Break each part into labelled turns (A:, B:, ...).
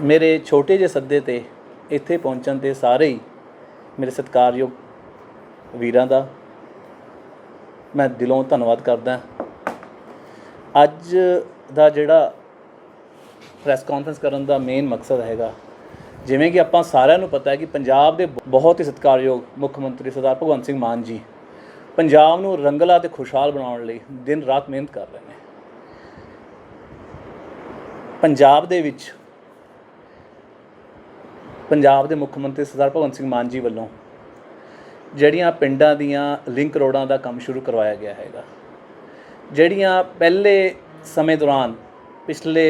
A: ਮੇਰੇ ਛੋਟੇ ਜਿਹੇ ਸੱਦੇ ਤੇ ਇੱਥੇ ਪਹੁੰਚਣ ਤੇ ਸਾਰੇ ਹੀ ਮੇਰੇ ਸਤਿਕਾਰਯੋਗ ਵੀਰਾਂ ਦਾ ਮੈਂ ਦਿਲੋਂ ਧੰਨਵਾਦ ਕਰਦਾ ਅੱਜ ਦਾ ਜਿਹੜਾ ਪ੍ਰੈਸ ਕਾਨਫਰੰਸ ਕਰਨ ਦਾ ਮੇਨ ਮਕਸਦ ਹੈਗਾ, ਜਿਵੇਂ ਕਿ ਆਪਾਂ ਸਾਰਿਆਂ ਨੂੰ ਪਤਾ ਹੈ ਕਿ ਪੰਜਾਬ ਦੇ ਬਹੁਤ ਹੀ ਸਤਿਕਾਰਯੋਗ ਮੁੱਖ ਮੰਤਰੀ ਸਰਦਾਰ ਭਗਵੰਤ ਸਿੰਘ ਮਾਨ ਜੀ ਪੰਜਾਬ ਨੂੰ ਰੰਗਲਾ ਤੇ ਖੁਸ਼ਹਾਲ ਬਣਾਉਣ ਲਈ ਦਿਨ ਰਾਤ ਮਿਹਨਤ ਕਰ ਰਹੇ ਨੇ। ਪੰਜਾਬ ਦੇ ਵਿੱਚ ਪੰਜਾਬ ਦੇ ਮੁੱਖ ਮੰਤਰੀ ਸਰਦਾਰ ਭਗਵੰਤ ਸਿੰਘ ਮਾਨ ਜੀ ਵੱਲੋਂ ਜਿਹੜੀਆਂ ਪਿੰਡਾਂ ਦੀਆਂ ਲਿੰਕ ਰੋਡਾਂ ਦਾ ਕੰਮ ਸ਼ੁਰੂ ਕਰਵਾਇਆ ਗਿਆ ਹੈਗਾ। ਜਿਹੜੀਆਂ ਪਹਿਲੇ ਸਮੇਂ ਦੌਰਾਨ ਪਿਛਲੇ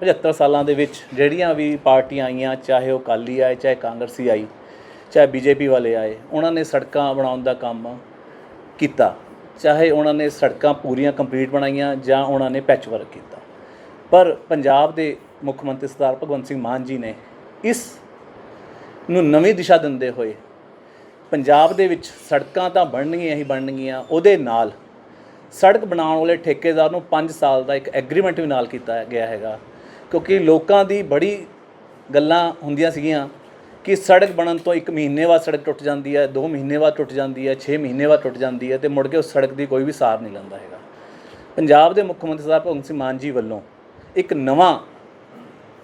A: 75 ਸਾਲਾਂ ਦੇ ਵਿੱਚ ਜਿਹੜੀਆਂ ਵੀ ਪਾਰਟੀਆਂ ਆਈਆਂ, ਚਾਹੇ ਉਹ ਅਕਾਲੀ ਆਏ, ਚਾਹੇ ਕਾਂਗਰਸੀ ਆਈ, ਚਾਹੇ ਬੀਜੇਪੀ ਵਾਲੇ ਆਏ, ਉਹਨਾਂ ਨੇ ਸੜਕਾਂ ਬਣਾਉਣ ਦਾ ਕੰਮ ਕੀਤਾ। ਚਾਹੇ ਉਹਨਾਂ ਨੇ ਸੜਕਾਂ ਪੂਰੀਆਂ ਕੰਪਲੀਟ ਬਣਾਈਆਂ ਜਾਂ ਉਹਨਾਂ ਨੇ ਪੈਚ ਵਰਕ ਕੀਤਾ। ਪਰ ਪੰਜਾਬ ਦੇ ਮੁੱਖ ਮੰਤਰੀ ਸਰਦਾਰ ਭਗਵੰਤ ਸਿੰਘ ਮਾਨ ਜੀ ਨੇ ਇਸ ਨੂੰ ਨਵੀਂ ਦਿਸ਼ਾ ਦਿੰਦੇ ਹੋਏ ਪੰਜਾਬ ਦੇ ਵਿੱਚ ਸੜਕਾਂ ਤਾਂ ਬਣਨਗੀਆਂ ਹੀ ਬਣਨਗੀਆਂ, ਉਹਦੇ ਨਾਲ ਸੜਕ ਬਣਾਉਣ ਵਾਲੇ ਠੇਕੇਦਾਰ ਨੂੰ 5 ਸਾਲ ਦਾ ਇੱਕ ਐਗਰੀਮੈਂਟ ਵੀ ਨਾਲ ਕੀਤਾ ਗਿਆ ਹੈਗਾ। ਕਿਉਂਕਿ ਲੋਕਾਂ ਦੀ ਬੜੀ ਗੱਲਾਂ ਹੁੰਦੀਆਂ ਸੀਗੀਆਂ ਕਿ ਸੜਕ ਬਣਨ ਤੋਂ 1 ਮਹੀਨੇ ਬਾਅਦ ਸੜਕ ਟੁੱਟ ਜਾਂਦੀ ਹੈ 2 ਮਹੀਨੇ ਬਾਅਦ ਟੁੱਟ ਜਾਂਦੀ ਹੈ 6 ਮਹੀਨੇ ਬਾਅਦ ਟੁੱਟ ਜਾਂਦੀ ਹੈ ਤੇ ਮੁੜ ਕੇ ਉਸ ਸੜਕ ਦੀ ਕੋਈ ਵੀ ਸਾਰ ਨਹੀਂ ਲੈਂਦਾ ਹੈਗਾ। ਪੰਜਾਬ ਦੇ ਮੁੱਖ ਮੰਤਰੀ ਸਾਹਿਬ ਭਗਵੰਤ ਸਿੰਘ ਮਾਨ ਜੀ ਵੱਲੋਂ ਇੱਕ ਨਵਾਂ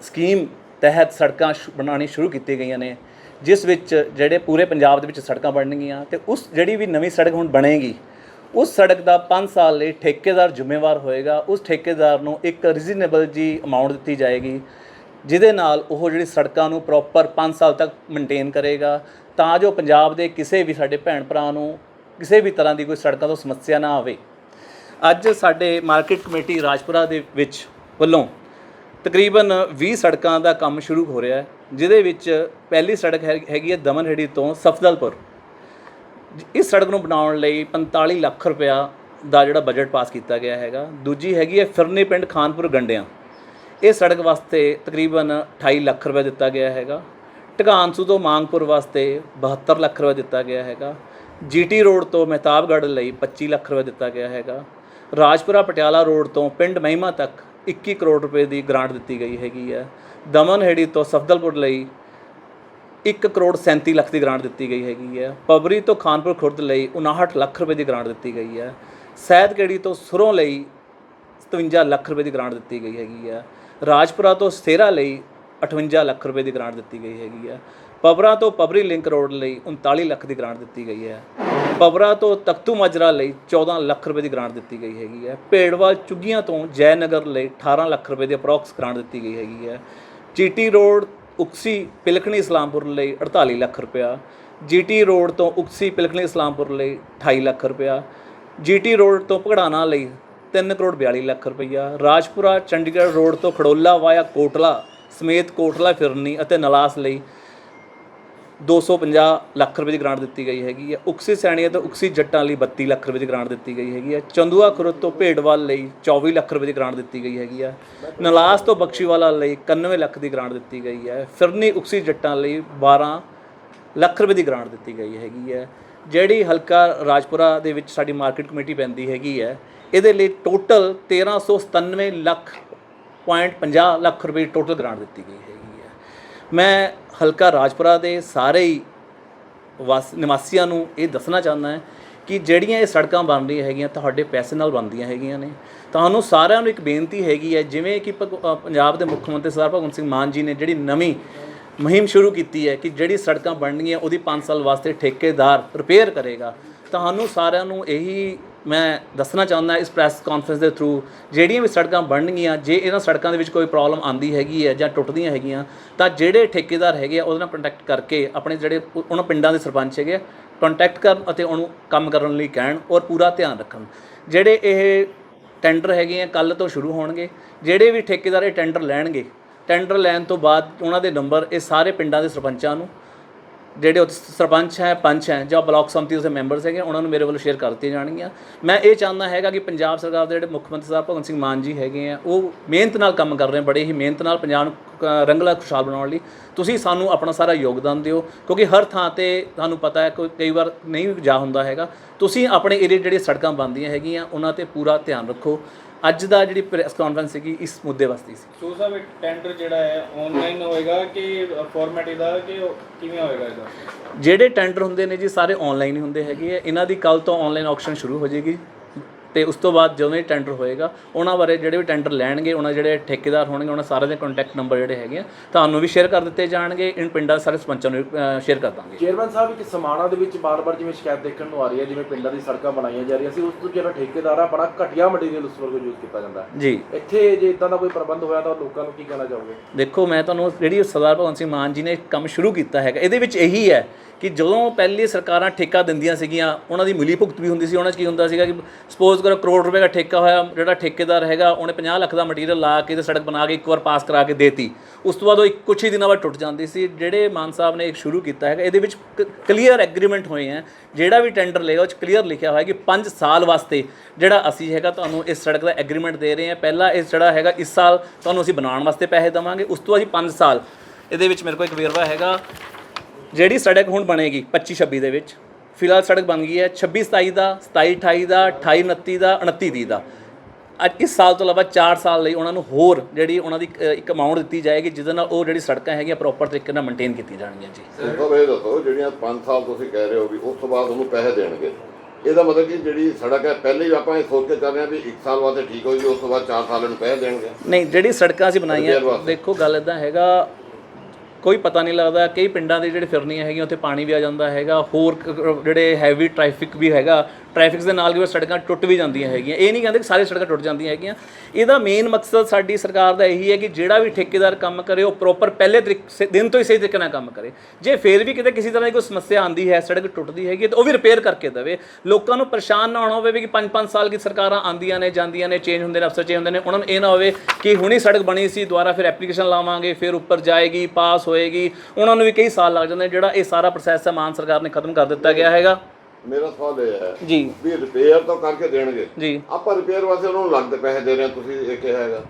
A: ਸਕੀਮ ਤਹਿਤ ਸੜਕਾਂ ਸ਼ੁ- ਬਣਾਉਣੀ ਸ਼ੁਰੂ ਕੀਤੀ ਗਈਆਂ ਨੇ, ਜਿਸ ਵਿੱਚ ਜਿਹੜੇ ਪੂਰੇ ਪੰਜਾਬ ਦੇ ਵਿੱਚ ਸੜਕਾਂ ਬਣਨਗੀਆਂ ਤੇ ਉਸ ਜਿਹੜੀ ਵੀ ਨਵੀਂ ਸੜਕ ਹੁਣ ਬਣੇਗੀ, ਉਸ ਸੜਕ ਦਾ 5 ਸਾਲ ਲਈ ਠੇਕੇਦਾਰ ਜ਼ਿੰਮੇਵਾਰ ਹੋਏਗਾ, ਉਸ ਠੇਕੇਦਾਰ ਨੂੰ ਇੱਕ ਰੀਜ਼ਨੇਬਲ ਜੀ ਅਮਾਉਂਟ ਦਿੱਤੀ ਜਾਏਗੀ, ਜਿਹਦੇ ਨਾਲ ਉਹ ਜਿਹੜੀ ਸੜਕਾਂ ਨੂੰ ਪ੍ਰੋਪਰ 5 ਸਾਲ ਤੱਕ ਮੇਨਟੇਨ ਕਰੇਗਾ, ਤਾਂ ਜੋ ਪੰਜਾਬ ਦੇ ਕਿਸੇ ਵੀ ਸਾਡੇ ਭੈਣ ਭਰਾ ਨੂੰ ਕਿਸੇ ਵੀ ਤਰ੍ਹਾਂ ਦੀ ਕੋਈ ਸੜਕਾਂ ਤੋਂ ਸਮੱਸਿਆ ਨਾ ਆਵੇ। ਅੱਜ ਸਾਡੇ ਮਾਰਕੀਟ ਕਮੇਟੀ ਰਾਜਪੁਰਾ ਦੇ ਵਿੱਚ ਵੱਲੋਂ ਤਕਰੀਬਨ 20 ਸੜਕਾਂ ਦਾ ਕੰਮ ਸ਼ੁਰੂ ਹੋ ਰਿਹਾ ਹੈ, ਜਿਹਦੇ ਵਿੱਚ ਪਹਿਲੀ ਸੜਕ ਹੈਗੀ ਹੈ ਦਮਨਹੇੜੀ ਤੋਂ ਸਫਦਲਪੁਰ। ਇਸ ਸੜਕ ਨੂੰ ਬਣਾਉਣ ਲਈ 45 ਲੱਖ ਰੁਪਇਆ ਦਾ ਜਿਹੜਾ ਬਜਟ ਪਾਸ ਕੀਤਾ ਗਿਆ ਹੈਗਾ। ਦੂਜੀ ਹੈਗੀ ਹੈ ਫਿਰਨੀ ਪਿੰਡ ਖਾਨਪੁਰ ਗੰਡਿਆਂ। ਇਹ ਸੜਕ ਵਾਸਤੇ ਤਕਰੀਬਨ 28 ਲੱਖ ਰੁਪਏ ਦਿੱਤਾ ਗਿਆ ਹੈਗਾ। ਢਗਾਨਸੂ ਤੋਂ ਮਾਂਗਪੁਰ ਵਾਸਤੇ 72 ਲੱਖ ਰੁਪਏ ਦਿੱਤਾ ਗਿਆ ਹੈਗਾ। ਜੀਟੀ ਰੋਡ ਤੋਂ ਮਹਿਤਾਬਗੜ੍ਹ ਲਈ 25 ਲੱਖ ਰੁਪਏ ਦਿੱਤਾ ਗਿਆ ਹੈਗਾ। ਰਾਜਪੁਰਾ ਪਟਿਆਲਾ ਰੋਡ ਤੋਂ ਪਿੰਡ ਮਹਿਮਾ ਤੱਕ 21 ਕਰੋੜ ਰੁਪਏ ਦੀ ਗ੍ਰਾਂਟ ਦਿੱਤੀ ਗਈ ਹੈਗੀ ਹੈ। ਦਮਨਹੇੜੀ ਤੋਂ ਸਫਦਲਪੁਰ ਲਈ 1 ਕਰੋੜ 37 ਲੱਖ ਦੀ ਗ੍ਰਾਂਟ ਦਿੱਤੀ ਗਈ ਹੈਗੀ ਹੈ। ਪਬਰੀ ਤੋਂ ਖਾਨਪੁਰ ਖੁਰਦ ਲਈ 59 ਲੱਖ ਰੁਪਏ ਦੀ ਗ੍ਰਾਂਟ ਦਿੱਤੀ ਗਈ ਹੈ। ਸੈਦਗੜੀ ਤੋਂ ਸੁਰੋਂ ਲਈ 57 ਲੱਖ ਰੁਪਏ ਦੀ ਗ੍ਰਾਂਟ ਦਿੱਤੀ ਗਈ ਹੈਗੀ ਹੈ। ਰਾਜਪੁਰਾ ਤੋਂ ਸਥੇਰਾ ਲਈ 58 ਲੱਖ ਰੁਪਏ ਦੀ ਗ੍ਰਾਂਟ ਦਿੱਤੀ ਗਈ ਹੈਗੀ ਹੈ। ਪਵਰਾ ਤੋਂ ਪਬਰੀ ਲਿੰਕ ਰੋਡ ਲਈ 39 ਲੱਖ ਦੀ ਗ੍ਰਾਂਟ ਦਿੱਤੀ ਗਈ ਹੈ। ਪਵਰਾ ਤੋਂ ਤਖਤੂ ਮਜਰਾ ਲਈ 14 ਲੱਖ ਰੁਪਏ ਦੀ ਗ੍ਰਾਂਟ ਦਿੱਤੀ ਗਈ ਹੈਗੀ ਹੈ। ਭੇੜਵਾਲ ਚੁੱਗੀਆਂ ਤੋਂ ਜੈਨਗਰ ਲਈ 18 ਲੱਖ ਰੁਪਏ ਦੀ ਅਪਰੋਕਸ ਗ੍ਰਾਂਟ ਦਿੱਤੀ ਗਈ ਹੈਗੀ ਹੈ। ਜੀਟੀ ਰੋਡ ਉਕਸੀ ਪਿਲਖਣੀ ਇਸਲਾਮਪੁਰ ਲਈ 48 ਲੱਖ ਰੁਪਇਆ। ਜੀਟੀ ਰੋਡ ਤੋਂ ਉਕਸੀ ਪਿਲਖਣੀ ਇਸਲਾਮਪੁਰ ਲਈ 28 ਲੱਖ ਰੁਪਇਆ। ਜੀਟੀ ਰੋਡ ਤੋਂ ਭਗੜਾਣਾ ਲਈ 3 ਕਰੋੜ 42 ਲੱਖ ਰੁਪਈਆ ਰਾਜਪੁਰਾ ਚੰਡੀਗੜ੍ਹ ਰੋਡ ਤੋਂ ਖੜੋਲਾ ਵਾਇਆ ਕੋਟਲਾ ਸਮੇਤ ਕੋਟਲਾ ਫਿਰਨੀ ਅਤੇ ਨਲਾਸ ਲਈ 250 ਲੱਖ ਰੁਪਏ ਦੀ ਗ੍ਰਾਂਟ ਦਿੱਤੀ ਗਈ ਹੈਗੀ ਹੈ। ਉਕਸੀ ਸੈਣੀਆ ਤੋਂ ਉਕਸੀ ਜੱਟਾਂ ਲਈ 32 ਲੱਖ ਰੁਪਏ ਦੀ ਗ੍ਰਾਂਟ ਦਿੱਤੀ ਗਈ ਹੈਗੀ ਹੈ। ਚੰਦੂਆ ਖੁਰਦ ਤੋਂ ਭੇਡਵਾਲ ਲਈ 24 ਲੱਖ ਰੁਪਏ ਦੀ ਗ੍ਰਾਂਟ ਦਿੱਤੀ ਗਈ ਹੈਗੀ ਹੈ। ਨਲਾਸ ਤੋਂ ਬਖਸ਼ੀਵਾਲਾ ਲਈ 91 ਲੱਖ ਦੀ ਗ੍ਰਾਂਟ ਦਿੱਤੀ ਗਈ ਹੈ। ਫਿਰਨੀ ਉਕਸੀ ਜੱਟਾਂ ਲਈ 12 ਲੱਖ ਰੁਪਏ ਦੀ ਗ੍ਰਾਂਟ ਦਿੱਤੀ ਗਈ ਹੈਗੀ ਹੈ। ਜਿਹੜੀ ਹਲਕਾ ਰਾਜਪੁਰਾ ਦੇ ਵਿੱਚ ਸਾਡੀ ਮਾਰਕੀਟ ਕਮੇਟੀ ਪੈਂਦੀ ਹੈਗੀ ਹੈ। ਇਹਦੇ ਲਈ ਟੋਟਲ 1397 ਲੱਖ ਪੁਆਇੰਟ 50 ਲੱਖ ਰੁਪਏ ਟੋਟਲ ਗ੍ਰਾਂਟ ਦਿੱਤੀ ਗਈ ਹੈਗੀ ਹੈ। ਮੈਂ ਹਲਕਾ ਰਾਜਪੁਰਾ ਦੇ ਸਾਰੇ ਹੀ ਵਾਸ, ਨਿਵਾਸੀਆਂ ਨੂੰ ਇਹ ਦੱਸਣਾ ਚਾਹੁੰਦਾ ਹਾਂ ਕਿ ਜਿਹੜੀਆਂ ਇਹ ਸੜਕਾਂ ਬਣ ਰਹੀਆਂ ਹੈਗੀਆਂ, ਤੁਹਾਡੇ ਪੈਸੇ ਨਾਲ ਬਣਦੀਆਂ ਹੈਗੀਆਂ ਨੇ। ਤੁਹਾਨੂੰ ਸਾਰਿਆਂ ਨੂੰ ਇੱਕ ਬੇਨਤੀ ਹੈਗੀ ਹੈ, ਜਿਵੇਂ ਕਿ ਭਗ- ਪੰਜਾਬ ਦੇ ਮੁੱਖ ਮੰਤਰੀ ਸਰਦਾਰ ਭਗਵੰਤ ਸਿੰਘ ਮਾਨ ਜੀ ਨੇ ਜਿਹੜੀ ਨਵੀਂ ਮੁਹਿੰਮ ਸ਼ੁਰੂ ਕੀਤੀ ਹੈ ਕਿ ਜਿਹੜੀ ਸੜਕਾਂ ਬਣਨਗੀਆਂ ਉਹਦੀ 5 ਸਾਲ ਵਾਸਤੇ ਠੇਕੇਦਾਰ ਰਿਪੇਅਰ ਕਰੇਗਾ। ਤੁਹਾਨੂੰ ਸਾਰਿਆਂ ਨੂੰ ਇਹੀ ਮੈਂ ਦੱਸਣਾ ਚਾਹੁੰਦਾ ਇਸ ਪ੍ਰੈਸ ਕਾਨਫਰੰਸ ਦੇ ਥਰੂ ਜਿਹੜੀਆਂ ਵੀ ਸੜਕਾਂ ਬਣਨਗੀਆਂ, ਜੇ ਇਹਨਾਂ ਸੜਕਾਂ ਦੇ ਵਿੱਚ ਕੋਈ ਪ੍ਰੋਬਲਮ ਆਂਦੀ ਹੈਗੀ ਹੈ ਜਾਂ ਟੁੱਟਦੀਆਂ ਹੈਗੀਆਂ, ਤਾਂ ਜਿਹੜੇ ਠੇਕੇਦਾਰ ਹੈਗੇ ਆ, ਉਹਦੇ ਨਾਲ ਕੰਟੈਕਟ ਕਰਕੇ ਆਪਣੇ ਜਿਹੜੇ ਉਹਨਾਂ ਪਿੰਡਾਂ ਦੇ ਸਰਪੰਚ ਹੈਗੇ ਆ ਕੰਟੈਕਟ ਕਰਨ ਅਤੇ ਉਹਨੂੰ ਕੰਮ ਕਰਨ ਲਈ ਕਹਿਣ ਔਰ ਪੂਰਾ ਧਿਆਨ ਰੱਖਣ। ਜਿਹੜੇ ਇਹ ਟੈਂਡਰ ਹੈਗੇ ਆ ਕੱਲ ਤੋਂ ਸ਼ੁਰੂ ਹੋਣਗੇ, ਜਿਹੜੇ ਵੀ ਠੇਕੇਦਾਰ ਇਹ ਟੈਂਡਰ ਲੈਣਗੇ ਟੈਂਡਰ ਲੈਣ ਤੋਂ ਬਾਅਦ ਉਹਨਾਂ ਦੇ ਨੰਬਰ ਇਹ ਸਾਰੇ ਪਿੰਡਾਂ ਦੇ ਸਰਪੰਚਾਂ ਨੂੰ ਜਿਹੜੇ ਉੱਥੇ ਸਰਪੰਚ ਹੈ, ਪੰਚ ਹੈ, ਜਾਂ ਬਲਾਕ ਸੰਮਤੀ ਦੇ ਮੈਂਬਰਸ ਹੈਗੇ, ਉਹਨਾਂ ਨੂੰ ਮੇਰੇ ਵੱਲੋਂ ਸ਼ੇਅਰ ਕਰ ਦਿੱਤੀਆਂ ਜਾਣਗੀਆਂ। ਮੈਂ ਇਹ ਚਾਹੁੰਦਾ ਹੈਗਾ ਕਿ ਪੰਜਾਬ ਸਰਕਾਰ ਦੇ ਜਿਹੜੇ ਮੁੱਖ ਮੰਤਰੀ ਸਾਹਿਬ ਭਗਵੰਤ ਸਿੰਘ ਮਾਨ ਜੀ ਹੈਗੇ ਆ, ਉਹ ਮਿਹਨਤ ਨਾਲ ਕੰਮ ਕਰ ਰਹੇ ਬੜੇ ਹੀ ਮਿਹਨਤ ਨਾਲ ਪੰਜਾਬ ਨੂੰ ਰੰਗਲਾ ਖੁਸ਼ਹਾਲ ਬਣਾਉਣ ਲਈ। ਤੁਸੀਂ ਸਾਨੂੰ ਆਪਣਾ ਸਾਰਾ ਯੋਗਦਾਨ ਦਿਓ, ਕਿਉਂਕਿ ਹਰ ਥਾਂ ਤੇ ਤੁਹਾਨੂੰ ਪਤਾ ਹੈ, ਕੋਈ ਕਈ ਵਾਰ ਨਹੀਂ ਜਾ ਹੁੰਦਾ ਹੈਗਾ। ਤੁਸੀਂ ਆਪਣੇ ਏਰੀਆ ਜਿਹੜੀਆਂ ਸੜਕਾਂ ਬਣਦੀਆਂ ਹੈਗੀਆਂ, ਉਹਨਾਂ ਤੇ ਪੂਰਾ ਧਿਆਨ ਰੱਖੋ। ਅੱਜ ਦਾ ਜਿਹੜੀ ਪ੍ਰੈਸ ਕਾਨਫਰੰਸ ਸੀਗੀ ਇਸ ਮੁੱਦੇ ਵਾਸਤੇ ਸੀ।
B: ਸੋ ਸਾਹਿਬ ਟੈਂਡਰ ਜਿਹੜਾ ਹੈ ਆਨਲਾਈਨ ਹੋਏਗਾ ਕਿ ਫਾਰਮੈਟ ਇਹਦਾ ਕਿ ਉਹ ਕਿਵੇਂ ਹੋਏਗਾ ਇਹਦਾ?
A: ਜਿਹੜੇ ਟੈਂਡਰ ਹੁੰਦੇ ਨੇ ਜੀ ਸਾਰੇ ਆਨਲਾਈਨ ਹੀ ਹੁੰਦੇ ਹੈਗੇ ਆ। ਇਹਨਾਂ ਦੀ ਕੱਲ ਤੋਂ ਆਨਲਾਈਨ ਆਕਸ਼ਨ ਸ਼ੁਰੂ ਹੋ ਜਾਏਗੀ। ਤੇ ਉਸ ਤੋਂ ਬਾਅਦ ਜਦੋਂ ਇਹ ਟੈਂਡਰ ਹੋਏਗਾ ਉਹਨਾਂ ਬਾਰੇ ਜਿਹੜੇ ਵੀ ਟੈਂਡਰ ਲੈਣਗੇ ਉਹਨਾਂ ਜਿਹੜੇ ਠੇਕੇਦਾਰ ਹੋਣਗੇ ਉਹਨਾਂ ਸਾਰਿਆਂ ਦੇ ਕੰਟੈਕਟ ਨੰਬਰ ਜਿਹੜੇ ਹੈਗੇ ਆ ਤੁਹਾਨੂੰ ਵੀ ਸ਼ੇਅਰ ਕਰ ਦਿੱਤੇ ਜਾਣਗੇ ਇਨ ਪਿੰਡਾਂ ਸਾਰੇ ਸਰਪੰਚਾਂ ਨੂੰ ਸ਼ੇਅਰ ਕਰ ਦਾਂਗੇ।
C: ਚੇਅਰਮੈਨ ਸਾਹਿਬ ਇੱਕ ਸਮਾਣਾ ਦੇ ਵਿੱਚ ਬਾਰ-ਬਾਰ ਜਿਵੇਂ ਸ਼ਿਕਾਇਤ ਦੇਖਣ ਨੂੰ ਆ ਰਹੀ ਹੈ ਜਿਵੇਂ ਪਿੰਡਾਂ ਦੀ ਸੜਕਾਂ ਬਣਾਈਆਂ ਜਾ ਰਹੀਆਂ ਸੀ ਉਸ ਤੋਂ ਜਿਹੜਾ ਠੇਕੇਦਾਰ ਆ ਬੜਾ ਘਟੀਆ ਮਟੀਰੀਅਲ ਉਸ ਵੱਲੋਂ ਯੂਜ਼ ਕੀਤਾ ਜਾਂਦਾ
A: ਜੀ।
C: ਇੱਥੇ ਜੇ ਇਦਾਂ ਦਾ ਕੋਈ ਪ੍ਰਬੰਧ ਹੋਇਆ ਤਾਂ ਲੋਕਾਂ ਨੂੰ ਕੀ ਕਹਿਣਾ ਚਾਹੋਗੇ?
A: ਦੇਖੋ ਮੈਂ ਤੁਹਾਨੂੰ ਜਿਹੜੀ ਸਰਦਾਰ ਭਗਵੰਤ ਸਿੰਘ ਮਾਨ ਜੀ ਨੇ ਕੰਮ ਸ਼ੁਰੂ ਕੀਤਾ ਹੈਗਾ ਇਹਦੇ ਵਿੱਚ ਇਹੀ ਹੈ ਕਿ ਜਦੋਂ ਪਹਿਲੀ ਸਰਕਾਰਾਂ ਠੇਕਾ ਦਿੰਦੀਆਂ ਸੀਗੀਆਂ, ਉਹਨਾਂ ਦੀ ਮਿਲੀ ਭੁਗਤ ਵੀ ਹੁੰਦੀ ਸੀ, ਉਹਨਾਂ 'ਚ ਕੀ ਹੁੰਦਾ ਸੀਗਾ ਕਿ ਸਪੋਜ਼ ਕਰੋ ਕਰੋੜ ਰੁਪਏ ਦਾ ਠੇਕਾ ਹੋਇਆ, ਜਿਹੜਾ ਠੇਕੇਦਾਰ ਹੈਗਾ, ਉਹਨੇ 50 ਲੱਖ ਦਾ ਮਟੀਰੀਅਲ ਲਾ ਕੇ ਤੇ ਸੜਕ ਬਣਾ ਕੇ ਇੱਕ ਵਾਰ ਪਾਸ ਕਰਾ ਕੇ ਦੇਤੀ। ਉਸ ਤੋਂ ਬਾਅਦ ਉਹ ਇੱਕ ਕੁਛ ਹੀ ਦਿਨਾਂ ਬਾਅਦ ਟੁੱਟ ਜਾਂਦੀ ਸੀ। ਜਿਹੜੇ ਮਾਨ ਸਾਹਿਬ ਨੇ ਇੱਕ ਸ਼ੁਰੂ ਕੀਤਾ ਹੈਗਾ, ਇਹਦੇ ਵਿੱਚ ਕਲੀਅਰ ਐਗਰੀਮੈਂਟ ਹੋਏ ਹੈ। ਜਿਹੜਾ ਵੀ ਟੈਂਡਰ ਲਏਗਾ ਉਹ 'ਚ ਕਲੀਅਰ ਲਿਖਿਆ ਹੋਇਆ ਕਿ 5 ਸਾਲ ਵਾਸਤੇ ਜਿਹੜਾ ਅਸੀਂ ਹੈਗਾ, ਤੁਹਾਨੂੰ ਇਸ ਸੜਕ ਦਾ ਐਗਰੀਮੈਂਟ ਦੇ ਰਹੇ ਹਾਂ। ਪਹਿਲਾ ਇਹ ਜਿਹੜਾ ਹੈਗਾ, ਇਸ ਸਾਲ ਤੁਹਾਨੂੰ ਅਸੀਂ ਬਣਾਉਣ ਵਾਸਤੇ ਪੈਸੇ ਦੇਵਾਂਗੇ। ਉਸ ਤੋਂ ਬਾਅਦ 5 ਸਾਲ। ਇਹਦੇ ਵਿੱਚ ਮੇਰੇ ਕੋਲ ਇੱਕ ਵੇਰਵਾ ਹੈਗਾ। ਜਿਹੜੀ ਸੜਕ ਹੁਣ ਬਣੇਗੀ 25 26 ਦੇ ਵਿੱਚ ਫਿਲਹਾਲ ਸੜਕ ਬਣ ਗਈ ਹੈ 26 27 ਦਾ 27 28 ਦਾ 28 29 ਦਾ 29 30 ਦਾ। ਅੱਜ ਇਸ ਸਾਲ ਤੋਂ ਇਲਾਵਾ 4 ਸਾਲ ਲਈ ਉਹਨਾਂ ਨੂੰ ਹੋਰ ਜਿਹੜੀ ਉਹਨਾਂ ਦੀ ਇੱਕ ਅਮਾਉਂਟ ਦਿੱਤੀ ਜਾਏਗੀ ਜਿਹਦੇ ਨਾਲ ਉਹ ਜਿਹੜੀ ਸੜਕਾਂ ਹੈਗੀਆਂ ਪ੍ਰੋਪਰ ਤਰੀਕੇ ਨਾਲ ਮੇਨਟੇਨ ਕੀਤੀ ਜਾਣਗੀਆਂ ਜੀ।
D: ਦੇਖੋ ਇਹ ਦੱਸੋ ਜਿਹੜੀਆਂ 5 ਸਾਲ ਤੁਸੀਂ ਕਹਿ ਰਹੇ ਹੋ ਵੀ ਉਸ ਤੋਂ ਬਾਅਦ ਉਹਨੂੰ ਪੈਸੇ ਦੇਣਗੇ ਇਹਦਾ ਮਤਲਬ ਕਿ ਜਿਹੜੀ ਸੜਕ ਹੈ ਪਹਿਲੇ ਹੀ ਆਪਾਂ ਇਹ ਸੋਚ ਕੇ ਚੱਲ ਰਹੇ ਹਾਂ ਵੀ 1 ਸਾਲ ਵਾਸਤੇ ਠੀਕ ਹੋਈ ਉਸ ਤੋਂ ਬਾਅਦ 4 ਸਾਲ ਨੂੰ ਪੈਸੇ ਦੇਣਗੇ।
A: ਨਹੀਂ ਜਿਹੜੀ ਸੜਕਾਂ ਅਸੀਂ ਬਣਾਈਆਂ। ਦੇਖੋ ਗੱਲ ਇਦਾਂ ਹੈਗਾ ਕੋਈ ਪਤਾ ਨਹੀਂ ਲੱਗਦਾ, ਕਈ ਪਿੰਡਾਂ ਦੇ ਜਿਹੜੇ ਫਿਰਨੀਆਂ ਹੈਗੀਆਂ, ਉੱਥੇ ਪਾਣੀ ਵੀ ਆ ਜਾਂਦਾ ਹੈਗਾ, ਹੋਰ ਜਿਹੜੇ ਹੈਵੀ ਟ੍ਰੈਫਿਕ ਵੀ ਹੈਗਾ ਟ੍ਰੈਫਿਕ ਦੇ ਨਾਲ ਵੀ ਸੜਕਾਂ ਟੁੱਟ ਵੀ ਜਾਂਦੀਆਂ ਹੈਗੀਆਂ। ਇਹ ਨਹੀਂ ਕਹਿੰਦੇ ਕਿ ਸਾਰੀ ਸੜਕਾਂ ਟੁੱਟ ਜਾਂਦੀਆਂ ਹੈਗੀਆਂ। ਇਹਦਾ ਮੇਨ ਮਕਸਦ ਸਾਡੀ ਸਰਕਾਰ ਦਾ ਇਹੀ ਹੈ ਕਿ ਜਿਹੜਾ ਵੀ ਠੇਕੇਦਾਰ ਕੰਮ ਕਰੇ, ਉਹ ਪ੍ਰੋਪਰ ਪਹਿਲੇ ਤਰੀਕੇ ਦਿਨ ਤੋਂ ਹੀ ਸਹੀ ਤਰੀਕੇ ਨਾਲ ਕੰਮ ਕਰੇ। ਜੇ ਫੇਰ ਵੀ ਕਿਤੇ ਕਿਸੇ ਤਰ੍ਹਾਂ ਦੀ ਕੋਈ ਸਮੱਸਿਆ ਆਂਦੀ ਹੈ, ਸੜਕ ਟੁੱਟਦੀ ਹੈਗੀ ਤਾਂ ਉਹ ਵੀ ਰਿਪੇਅਰ ਕਰਕੇ ਦੇਵੇ। ਲੋਕਾਂ ਨੂੰ ਪਰੇਸ਼ਾਨ ਨਾ ਹੋਣਾ ਹੋਵੇ ਵੀ ਕਿ 5-5 ਸਾਲ ਦੀ ਸਰਕਾਰਾਂ ਆਂਦੀਆਂ ਨੇ, ਜਾਂਦੀਆਂ ਨੇ ਚੇਂਜ ਹੁੰਦੇ ਨੇ, ਅਫਸਰ ਚੇਂਜ ਹੁੰਦੇ ਨੇ। ਉਹਨਾਂ ਨੂੰ ਇਹ ਨਾ ਹੋਵੇ ਕਿ ਹੁਣੀ ਸੜਕ ਬਣੀ ਸੀ, ਦੁਬਾਰਾ ਫਿਰ ਐਪਲੀਕੇਸ਼ਨ ਲਾਵਾਂਗੇ, ਫਿਰ ਉੱਪਰ ਜਾਏਗੀ ਪਾਸ ਹੋਏਗੀ। ਉਹਨਾਂ ਨੂੰ ਵੀ ਕਈ ਸਾਲ ਲੱਗ ਜਾਂਦੇ ਜਿਹੜਾ ਇਹ ਸਾਰਾ ਪ੍ਰੋਸੈਸ ਹੈ, ਮਾਨ ਸਰਕਾਰ ਨੇ ਖਤਮ ਕਰ ਦਿੱਤਾ ਗਿਆ ਹੈਗਾ।
D: ਮੇਰਾ ਸਵਾਲ ਇਹ ਹੈ
A: ਜੀ।
D: ਵੀ ਰਿਪੇਅਰ ਤਾਂ ਕਰਕੇ ਦੇਣਗੇ।
A: ਜੀ।
D: ਆਪਾਂ ਰਿਪੇਅਰ ਵਾਸਤੇ ਉਹਨਾਂ ਨੂੰ ਲੱਗਦੇ ਪੈਸੇ ਦੇ ਰਹੇ ਹਾਂ ਤੁਸੀਂ ਇਹ ਕਿਹਾ ਹੈਗਾ।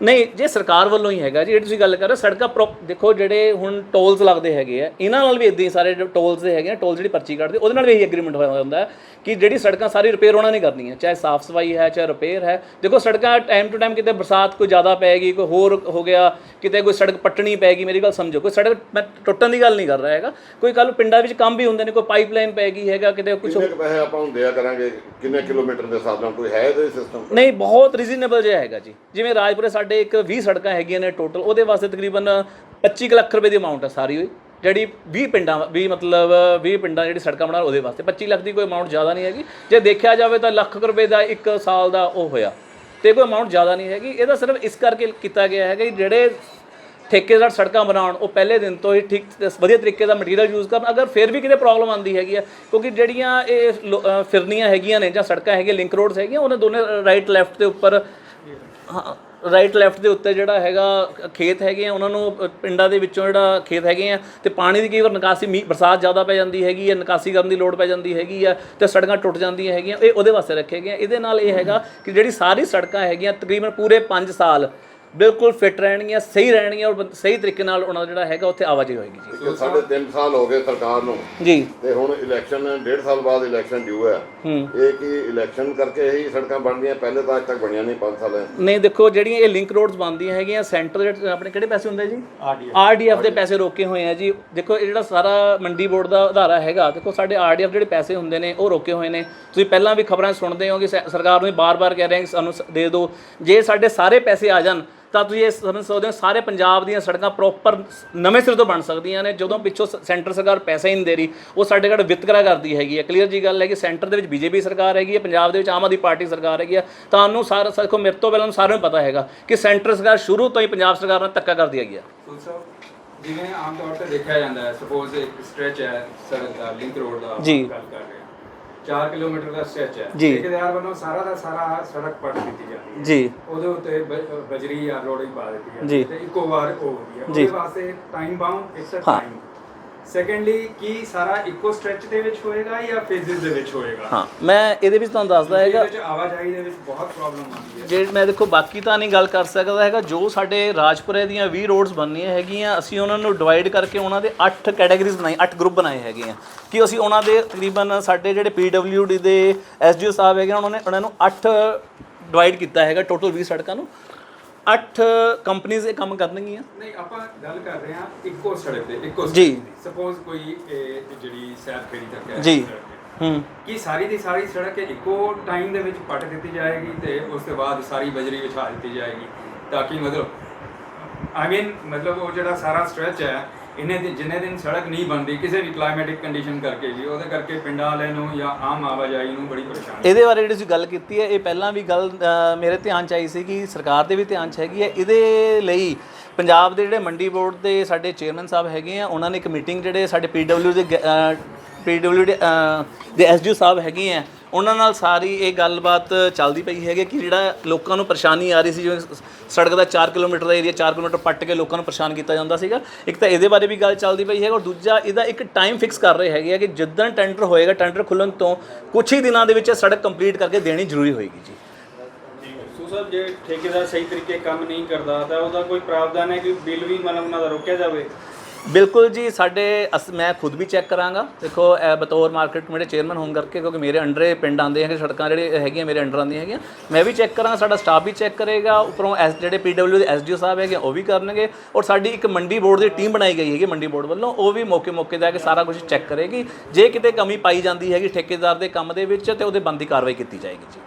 A: ਨਹੀਂ ਜੇ ਸਰਕਾਰ ਵੱਲੋਂ ਹੀ ਹੈਗਾ ਜੀ ਜਿਹੜੀ ਤੁਸੀਂ ਗੱਲ ਕਰ ਰਹੇ ਸੜਕਾਂ ਦੇਖੋ ਜਿਹੜੇ ਹੁਣ ਟੋਲਸ ਲੱਗਦੇ ਹੈਗੇ ਆ ਇਹਨਾਂ ਨਾਲ ਵੀ ਇਦਾਂ ਹੀ ਸਾਰੇ ਟੋਲਸ ਦੇ ਹੈਗੇ ਆ ਟੋਲ ਜਿਹੜੀ ਪਰਚੀ ਕੱਢਦੇ ਉਹਦੇ ਨਾਲ ਵੀ ਇਹੀ ਐਗਰੀਮੈਂਟ ਹੋਇਆ ਹੁੰਦਾ ਕਿ ਜਿਹੜੀ ਸੜਕਾਂ ਸਾਰੀ ਰਿਪੇਅਰ ਉਹਨਾਂ ਨੇ ਕਰਨੀਆਂ ਚਾਹੇ ਸਾਫ਼ ਸਫ਼ਾਈ ਹੈ ਚਾਹੇ ਰਿਪੇਅਰ ਹੈ। ਦੇਖੋ ਸੜਕਾਂ ਟਾਈਮ ਟੂ ਟਾਈਮ ਕਿਤੇ ਬਰਸਾਤ ਕੋਈ ਜ਼ਿਆਦਾ ਪੈਗੀ ਕੋਈ ਹੋਰ ਹੋ ਗਿਆ ਕਿਤੇ ਕੋਈ ਸੜਕ ਪੱਟਣੀ ਪੈਗੀ ਮੇਰੀ ਗੱਲ ਸਮਝੋ ਕੋਈ ਸੜਕ ਮੈਂ ਟੁੱਟਣ ਦੀ ਗੱਲ ਨਹੀਂ ਕਰ ਰਿਹਾ ਹੈਗਾ। ਕੋਈ ਕੱਲ ਪਿੰਡਾਂ ਵਿੱਚ ਕੰਮ ਵੀ ਹੁੰਦੇ ਨੇ ਕੋਈ ਪਾਈਪਲਾਈਨ ਪੈਗੀ ਹੈਗਾ ਕਿਤੇ ਕੁਝ
D: ਕਿੰਨੇ ਪੈਸੇ ਆਪਾਂ ਨੂੰ ਦਿਆ ਕਰਾਂਗੇ ਕਿੰਨੇ ਕਿਲੋਮੀਟਰ ਦੇ ਹਿਸਾਬ ਨਾਲ ਕੋਈ ਹੈ ਇਹਦੇ ਸਿਸਟਮ
A: ਨਹੀਂ ਬਹੁਤ ਰੀਜ਼ਨੇਬਲ ਜਿਹਾ ਹੈਗਾ ਜੀ। ਜਿਵੇਂ ਰਾਜਪੁਰੇ ਸਾਡੇ ਇੱਕ 20 ਸੜਕਾਂ ਹੈਗੀਆਂ ਨੇ ਟੋਟਲ ਉਹਦੇ ਵਾਸਤੇ ਤਕਰੀਬਨ 25 ਕੁ ਲੱਖ ਰੁਪਏ ਦੀ ਅਮਾਉਂਟ ਹੈ ਸਾਰੀ ਹੋਈ ਜਿਹੜੀ 20 ਪਿੰਡਾਂ 20 ਮਤਲਬ 20 ਪਿੰਡਾਂ ਜਿਹੜੀ ਸੜਕਾਂ ਬਣਾ, ਉਹਦੇ ਵਾਸਤੇ। 25 ਲੱਖ ਦੀ ਕੋਈ ਅਮਾਉਂਟ ਜ਼ਿਆਦਾ ਨਹੀਂ ਹੈਗੀ। ਜੇ ਦੇਖਿਆ ਜਾਵੇ ਤਾਂ ਲੱਖ ਰੁਪਏ ਦਾ ਇੱਕ ਸਾਲ ਦਾ ਉਹ ਹੋਇਆ। ਤੇ ਕੋਈ ਅਮਾਉਂਟ ਜ਼ਿਆਦਾ ਨਹੀਂ ਹੈਗੀ। ਇਹਦਾ ਸਿਰਫ ਇਸ ਕਰਕੇ ਕੀਤਾ ਗਿਆ ਹੈਗਾ ਕਿ ਜਿਹੜੇ ਠੇਕੇਦਾਰ ਸੜਕਾਂ ਬਣਾਉਣ, ਉਹ ਪਹਿਲੇ ਦਿਨ ਤੋਂ ਹੀ ਠੀਕ, ਵਧੀਆ ਤਰੀਕੇ ਦਾ ਮਟੀਰੀਅਲ ਯੂਜ਼ ਕਰਨ। ਅਗਰ ਫਿਰ ਵੀ ਕਿਤੇ ਪ੍ਰੋਬਲਮ ਆਉਂਦੀ ਹੈਗੀ ਆ, ਕਿਉਂਕਿ ਜਿਹੜੀਆਂ ਇਹ ਲੋ- ਫਿਰਨੀਆਂ ਹੈਗੀਆਂ ਨੇ ਜਾਂ ਸੜਕਾਂ ਹੈਗੀਆਂ ਲਿੰਕ ਰੋਡਸ ਹੈਗੀਆਂ, ਉਹਨਾਂ ਦੋਨੇ ਰਾਈਟ ਲੈਫਟ ਦੇ ਉੱਪਰ ਹਾਂ ਰਾਈਟ ਲੈਫਟ ਦੇ ਉੱਤੇ ਜਿਹੜਾ ਹੈਗਾ, ਖੇਤ ਹੈਗੇ ਆ, ਉਹਨਾਂ ਨੂੰ ਪਿੰਡਾਂ ਦੇ ਵਿੱਚੋਂ ਜਿਹੜਾ ਖੇਤ ਹੈਗੇ ਆ, ਤੇ ਪਾਣੀ ਦੀ ਕਈ ਵਾਰ ਨਿਕਾਸੀ ਮੀਂਹ ਬਰਸਾਤ ਜ਼ਿਆਦਾ ਪੈ ਜਾਂਦੀ ਹੈਗੀ ਹੈ ਨਿਕਾਸੀ ਕਰਨ ਦੀ ਲੋੜ ਪੈ ਜਾਂਦੀ ਹੈਗੀ ਆ, ਤੇ ਸੜਕਾਂ ਟੁੱਟ ਜਾਂਦੀਆਂ ਹੈਗੀਆਂ, ਇਹ ਉਹਦੇ ਵਾਸਤੇ ਰੱਖੇ ਗਏ ਆ। ਇਹਦੇ ਨਾਲ ਇਹ ਹੈਗਾ ਕਿ ਜਿਹੜੀ ਸਾਰੀ ਸੜਕਾਂ ਹੈਗੀਆਂ, ਤਕਰੀਬਨ ਪੂਰੇ 5 ਸਾਲ ਬਿਲਕੁਲ ਫਿੱਟ ਰਹਿਣਗੀਆਂ ਸਹੀ ਰਹਿਣਗੀਆਂ ਔਰ ਸਹੀ ਤਰੀਕੇ ਨਾਲ ਉਹਨਾਂ ਦਾ ਜਿਹੜਾ ਹੈਗਾ ਉੱਥੇ ਆਵਾਜਾਈ ਹੋਏਗੀ ਜੀ।
D: ਕਿ ਸਾਢੇ 3 ਸਾਲ ਹੋ ਗਏ ਸਰਕਾਰ ਨੂੰ।
A: ਜੀ।
D: ਤੇ ਹੁਣ ਇਲੈਕਸ਼ਨ ਡੇਢ ਸਾਲ ਬਾਅਦ ਇਲੈਕਸ਼ਨ ਡਿਊ ਹੈ।
A: ਹੂੰ।
D: ਇਹ ਕਿ ਇਲੈਕਸ਼ਨ ਕਰਕੇ ਹੀ ਸੜਕਾਂ ਬਣਦੀਆਂ ਪਹਿਲੇ ਤਾਂ ਅੱਜ ਤੱਕ ਬਣੀਆਂ ਨਹੀਂ 5 ਸਾਲ। ਹੈ
A: ਨਹੀਂ ਦੇਖੋ ਜਿਹੜੀਆਂ ਇਹ ਲਿੰਕ ਰੋਡਸ ਬਣਦੀਆਂ ਹੈਗੀਆਂ ਸੈਂਟਰ ਆਪਣੇ ਕਿਹੜੇ ਪੈਸੇ ਹੁੰਦੇ ਜੀ? ਆਰਡੀਐਫ ਦੇ ਪੈਸੇ ਰੋਕੇ ਹੋਏ ਆ ਜੀ। ਦੇਖੋ ਇਹ ਜਿਹੜਾ ਸਾਰਾ ਮੰਡੀ ਬੋਰਡ ਦਾ ਅਧਾਰਾ ਹੈਗਾ ਦੇਖੋ ਸਾਡੇ ਆਰਡੀਐਫ ਜਿਹੜੇ ਪੈਸੇ ਹੁੰਦੇ ਨੇ ਉਹ ਰੋਕੇ ਹੋਏ ਨੇ। ਤੁਸੀਂ ਪਹਿਲਾਂ ਵੀ ਖਬਰਾਂ ਸੁਣਦੇ ਹੋ ਕਿ ਸ- ਸਰਕਾਰ ਨੂੰ ਬਾਰ-ਬਾਰ ਕਹਿ ਰਹੇ ਕਿ ਸਾਨੂੰ ਸ- ਦੇ ਦਿਓ। ਜੇ ਸਾਡੇ ਸਾਰੇ ਪੈਸੇ ਆ ਜਾਣ ਤਾਂ ਤੁਸੀਂ ਇਹ ਸਮਝ ਸਕਦੇ ਹੋ ਸਾਰੇ ਪੰਜਾਬ ਦੀਆਂ ਸੜਕਾਂ ਪ੍ਰੋਪਰ ਨਵੇਂ ਸਿਰ ਤੋਂ ਬਣ ਸਕਦੀਆਂ ਨੇ। ਜਦੋਂ ਪਿੱਛੋਂ ਸ- ਸੈਂਟਰ ਸਰਕਾਰ ਪੈਸਾ ਹੀ ਨਹੀਂ ਦੇ ਰਹੀ ਉਹ ਸਾਡੇ ਘੜ ਵਿਤਕਰਾ ਕਰਦੀ ਹੈਗੀ ਹੈ। ਕਲੀਅਰ ਜੀ ਗੱਲ ਹੈ ਕਿ ਸੈਂਟਰ ਦੇ ਵਿੱਚ ਬੀਜੇਪੀ ਸਰਕਾਰ ਹੈਗੀ ਹੈ ਪੰਜਾਬ ਦੇ ਵਿੱਚ ਆਮ ਆਦਮੀ ਪਾਰਟੀ ਸਰਕਾਰ ਹੈਗੀ ਹੈ। ਤੁਹਾਨੂੰ ਸਾਰਾ ਦੇਖੋ ਮੇਰੇ ਤੋਂ ਪਹਿਲਾਂ ਸਾਰਿਆਂ ਨੂੰ ਪਤਾ ਹੈਗਾ ਕਿ ਸੈਂਟਰ ਸਰਕਾਰ ਸ਼ੁਰੂ ਤੋਂ ਹੀ ਪੰਜਾਬ ਸਰਕਾਰ ਨਾਲ ਧੱਕਾ ਕਰਦੀ ਹੈਗੀ ਹੈ।
B: ਸੋ ਸਾਹਿਬ ਜਿਵੇਂ ਆਮ ਤੌਰ ਤੇ ਦੇਖਿਆ ਜਾਂਦਾ ਹੈ ਸਪੋਜ਼ ਇੱਕ ਸਟ੍ਰੈਚ ਹੈ ਸੜਕ ਦਾ ਲਿੰਕ ਰੋਡ ਦਾ ਆਪਾਂ
A: ਜੀ।
B: ਗੱਲ ਕਰ ਰਹੇ ਹਾਂ। 4 ਕਿਲੋਮੀਟਰ ਦਾ ਸਟ੍ਰੈਚ ਹੈ
A: ਜੀ।
B: ਠੇਕੇਦਾਰ ਵੱਲੋਂ ਸਾਰਾ ਦਾ ਸਾਰਾ ਸੜਕ ਪੱਟ ਦਿੱਤੀ ਜਾਂਦੀ ਹੈ
A: ਜੀ
B: ਉਹਦੇ ਉੱਤੇ ਬ- ਬਜਰੀ ਜਾਂ ਰੋੜੀ ਪਾ ਦਿੱਤੀ
A: ਜੀ।
B: ਹੈ ਤੇ ਇੱਕੋ ਵਾਰ ਉਹ ਹੁੰਦੀ ਹੈ
A: ਜੀ।
B: ਉਹਦੇ ਵਾਸਤੇ ਟਾਈਮ ਬਾਉਂਡ ਇਟਸ ਅ
A: ਹਾਂ।
B: ਟਾਈਮ ਸੈਕੰਡਲੀ ਕੀ ਸਾਰਾ ਇੱਕੋ ਸਟ੍ਰੈਚ ਦੇ ਵਿੱਚ ਹੋਏਗਾ ਜਾਂ ਫੇਜ਼ਸ ਦੇ ਵਿੱਚ ਹੋਏਗਾ?
A: ਹਾਂ ਮੈਂ ਇਹਦੇ ਵਿੱਚ ਤੁਹਾਨੂੰ ਦੱਸਦਾ ਹੈਗਾ
B: ਇਹਦੇ ਵਿੱਚ ਆਵਾਜਾਈ ਦੇ ਵਿੱਚ ਬਹੁਤ ਪ੍ਰੋਬਲਮ ਆਉਂਦੀ ਹੈ।
A: ਜੇ ਮੈਂ ਦੇਖੋ ਬਾਕੀ ਤਾਂ ਨਹੀਂ ਗੱਲ ਕਰ ਸਕਦਾ ਹੈਗਾ। ਜੋ ਸਾਡੇ ਰਾਜਪੁਰੇ ਦੀਆਂ 20 ਰੋਡਸ ਬਣਨੀਆਂ ਹੈਗੀਆਂ ਅਸੀਂ ਉਹਨਾਂ ਨੂੰ ਡਿਵਾਈਡ ਕਰਕੇ ਉਹਨਾਂ ਦੇ 8 ਕੈਟਾਗਰੀਜ਼ ਬਣਾਈ 8 ਗਰੁੱਪ ਬਣਾਏ ਹੈਗੇ ਆ। ਕਿ ਅਸੀਂ ਉਹਨਾਂ ਦੇ ਤਕਰੀਬਨ ਸਾਡੇ ਜਿਹੜੇ PWD ਦੇ ਐਸਡੀਓ ਸਾਹਿਬ ਹੈਗੇ ਉਹਨਾਂ ਨੇ ਉਹਨਾਂ ਨੂੰ 8 ਡਿਵਾਈਡ ਕੀਤਾ ਹੈਗਾ ਟੋਟਲ 20 ਸੜਕਾਂ ਨੂੰ। 8 ਕੰਪਨੀਆਂ ਇਹ ਕੰਮ ਕਰਨਗੀਆਂ
B: ਨਹੀਂ ਆਪਾਂ ਗੱਲ ਕਰ ਰਹੇ ਹਾਂ ਇੱਕੋ ਸੜਕ ਤੇ ਇੱਕੋ
A: ਜੀ।
B: ਸਪੋਜ਼ ਕੋਈ ਜਿਹੜੀ ਸੈਰ ਖੇੜੀ ਤੱਕ ਹੈ
A: ਜੀ।
B: ਹੂੰ ਕੀ ਸਾਰੀ ਦੀ ਸਾਰੀ ਸੜਕ ਇੱਕੋ ਟਾਈਮ ਦੇ ਵਿੱਚ ਪੱਟ ਦਿੱਤੀ ਜਾਏਗੀ ਤੇ ਉਸ ਤੋਂ ਬਾਅਦ ਸਾਰੀ ਬਜਰੀ ਵਿਛਾ ਦਿੱਤੀ ਜਾਏਗੀ ਤਾਂ ਕਿ ਮਤਲਬ ਆਈ ਮੀਨ ਮਤਲਬ ਉਹ ਜਿਹੜਾ ਸਾਰਾ ਸਟ੍ਰੈਚ ਹੈ ਇਹਨੇ ਦਿਨ ਜਿੰਨੇ ਦਿਨ ਸੜਕ ਨਹੀਂ ਬਣਦੀ ਕਿਸੇ ਵੀ ਕਲਾਈਮੈਟਿਕ ਕੰਡੀਸ਼ਨ ਕਰਕੇ ਜੀ ਉਹਦੇ ਕਰਕੇ ਪਿੰਡਾਂ ਵਾਲਿਆਂ ਨੂੰ ਜਾਂ ਆਮ ਆਵਾਜਾਈ ਨੂੰ ਬੜੀ ਪਰੇਸ਼ਾਨੀ
A: ਇਹਦੇ ਬਾਰੇ ਜਿਹੜੀ ਤੁਸੀਂ ਗੱਲ ਕੀਤੀ ਹੈ ਇਹ ਪਹਿਲਾਂ ਵੀ ਗੱਲ ਮੇਰੇ ਧਿਆਨ ਚ ਆਈ ਸੀ ਕਿ ਸਰਕਾਰ ਦੇ ਵੀ ਧਿਆਨ ਚ ਹੈਗੀ ਹੈ। ਇਹਦੇ ਲਈ ਪੰਜਾਬ ਦੇ ਜਿਹੜੇ ਮੰਡੀ ਬੋਰਡ ਦੇ ਸਾਡੇ ਚੇਅਰਮੈਨ ਸਾਹਿਬ ਹੈਗੇ ਆ ਉਹਨਾਂ ਨੇ ਇੱਕ ਮੀਟਿੰਗ ਜਿਹੜੇ ਸਾਡੇ ਪੀਡਬਲਿਊ ਦੇ ਪੀਡਬਲਿਊ ਦੇ ਅ, ਦੇ ਐਸਡੀਓ ਸਾਹਿਬ ਹੈਗੇ ਆ ਉਹਨਾਂ ਨਾਲ ਸਾਰੀ ਇਹ ਗੱਲਬਾਤ ਚੱਲਦੀ ਪਈ ਹੈਗੀ ਕਿ ਜਿਹੜਾ ਲੋਕਾਂ ਨੂੰ ਪਰੇਸ਼ਾਨੀ ਆ ਰਹੀ ਸੀ, ਜਿਵੇਂ ਸੜਕ ਦਾ 4 ਕਿਲੋਮੀਟਰ ਦਾ ਏਰੀਆ 4 ਕਿਲੋਮੀਟਰ ਪੱਟ ਕੇ ਲੋਕਾਂ ਨੂੰ ਪਰੇਸ਼ਾਨ ਕੀਤਾ ਜਾਂਦਾ ਸੀਗਾ। ਇੱਕ ਤਾਂ ਇਹਦੇ ਬਾਰੇ ਵੀ ਗੱਲ ਚੱਲਦੀ ਪਈ ਹੈ ਔਰ ਦੂਜਾ ਇਹਦਾ ਇੱਕ ਟਾਈਮ ਫਿਕਸ ਕਰ ਰਹੇ ਹੈਗੇ ਆ ਕਿ ਜਿੱਦਣ ਟੈਂਡਰ ਹੋਏਗਾ ਟੈਂਡਰ ਖੁੱਲਣ ਤੋਂ ਕੁਝ ਹੀ ਦਿਨਾਂ ਦੇ ਵਿੱਚ ਇਹ ਸੜਕ ਕੰਪਲੀਟ ਕਰਕੇ ਦੇਣੀ ਜ਼ਰੂਰੀ ਹੋਏਗੀ ਜੀ।
E: ਸਾਹਿਬ, ਜੇ ਠੇਕੇਦਾਰ ਸਹੀ ਤਰੀਕੇ ਕੰਮ ਨਹੀਂ ਕਰਦਾ ਤਾਂ ਉਹਦਾ ਕੋਈ ਪ੍ਰਾਵਧਾਨ ਹੈ ਕਿ ਬਿੱਲ ਵੀ ਮਤਲਬ ਉਹਨਾਂ ਦਾ ਰੋਕਿਆ ਜਾਵੇ?
A: ਬਿਲਕੁਲ ਜੀ, ਸਾਡੇ ਅਸ- ਮੈਂ ਖੁਦ ਵੀ ਚੈੱਕ ਕਰਾਂਗਾ। ਦੇਖੋ, ਇਹ ਬਤੌਰ ਮਾਰਕੀਟ ਕਮੇਟੀ ਚੇਅਰਮੈਨ ਹੋਣ ਕਰਕੇ, ਕਿਉਂਕਿ ਮੇਰੇ ਅੰਡਰੇ ਪਿੰਡ ਆਉਂਦੇ ਹੈਗੇ, ਸੜਕਾਂ ਜਿਹੜੇ ਹੈਗੀਆਂ ਮੇਰੇ ਅੰਡਰ ਆਉਂਦੀਆਂ ਹੈਗੀਆਂ, ਮੈਂ ਵੀ ਚੈੱਕ ਕਰਾਂਗਾ, ਸਾਡਾ ਸਟਾਫ ਵੀ ਚੈੱਕ ਕਰੇਗਾ, ਉੱਪਰੋਂ ਐਸ, ਜਿਹੜੇ ਪੀਡਬਲਿਊ ਦੇ ਐਸਡੀਓ ਸਾਹਿਬ ਹੈਗੇ, ਉਹ ਵੀ ਕਰਨਗੇ, ਔਰ ਸਾਡੀ ਇੱਕ ਮੰਡੀ ਬੋਰਡ ਦੀ ਟੀਮ ਬਣਾਈ ਗਈ ਹੈਗੀ ਮੰਡੀ ਬੋਰਡ ਵੱਲੋਂ, ਉਹ ਵੀ ਮੌਕੇ ਮੌਕੇ ਜਾ ਕੇ ਸਾਰਾ ਕੁਝ ਚੈੱਕ ਕਰੇਗੀ। ਜੇ ਕਿਤੇ ਕਮੀ ਪਾਈ ਜਾਂਦੀ ਹੈਗੀ ਠੇਕੇਦਾਰ ਦੇ ਕੰਮ ਦੇ ਵਿੱਚ, ਤੇ ਉਹਦੇ ਬੰਦੀ ਕਾਰਵਾਈ ਕੀਤੀ ਜਾਏਗੀ ਜੀ।